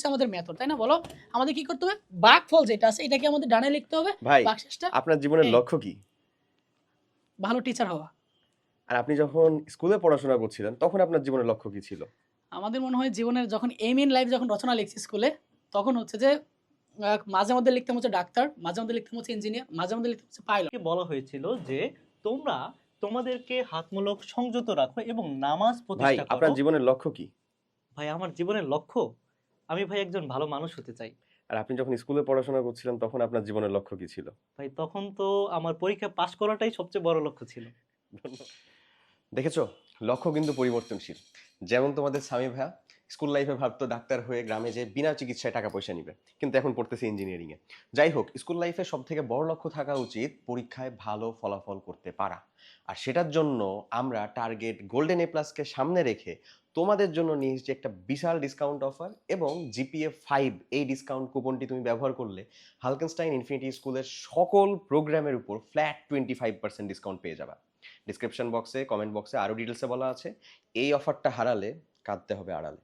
হচ্ছে আমাদের মেথড তাই না বলো? আমাদের কি করতে হবে? ভাগফল যেটা আছে এটাকে আমাদের ডানে লিখতে হবে। ভাই ভাগশেষটা আপনার জীবনের। লক্ষ্য কি? ভালো টিচার হওয়া। আর আপনি যখন স্কুলে পড়াশোনা করছিলেন তখন আপনার জীবনের লক্ষ্য কি ছিল? আমাদের মনে হয় জীবনের যখন এম ইন লাইফ যখন রচনা লিখছি স্কুলে তখন হচ্ছে যে আহ, মাঝে মধ্যে লিখতাম হচ্ছে ডাক্তার মাঝে মধ্যে লিখতাম হচ্ছে ইঞ্জিনিয়ার মাঝে মধ্যে লিখতাম হচ্ছে পাইলট কে বলা হয়েছিল যে তোমরা তোমাদেরকে হাতমূলক সংযত রাখো এবং নামাজ ভাই প্রতিষ্ঠা করো। আপনার জীবনের লক্ষ্য কি? ভাই আমার জীবনের লক্ষ্য আমি ভাই একজন ভালো মানুষ হতে চাই। আর আপনি যখন স্কুলে পড়াশোনা করছিলেন তখন আপনার জীবনের লক্ষ্য কি ছিল? ভাই তখন তো আমার পরীক্ষা পাশ করাটাই সবচেয়ে বড় লক্ষ্য ছিল। দেখেছ লক্ষ্য কিন্তু পরিবর্তনশীল। যেমন তোমাদের স্বামী ভাইয়া স্কুল লাইফে ভাবতো ডাক্তার হয়ে গ্রামে যে বিনা চিকিৎসায় টাকা পয়সা নিবে। কিন্তু এখন পড়তেছে ইঞ্জিনিয়ারিং এ যাই হোক, স্কুল লাইফে সব থেকে বড় লক্ষ্য থাকা উচিত পরীক্ষায় ভালো ফলাফল করতে পারা। আর সেটার জন্য আমরা টার্গেট গোল্ডেন এ প্লাসকে সামনে রেখে তোমাদের জন্য নিয়ে এসেছি একটা বিশাল ডিসকাউন্ট অফার এবং জিপিএ ফাইভ এই ডিসকাউন্ট কুপনটি তুমি ব্যবহার করলে হালকেনস্টাইন ইনফিনিটি স্কুলের সকল প্রোগ্রামের উপর flat twenty five percent discount পেয়ে যাবে। ডিসক্রিপশন বক্সে কমেন্ট বক্সে আরও ডিটেলসে বলা আছে। এই অফারটা হারালে কাঁদতে হবে আড়ালে।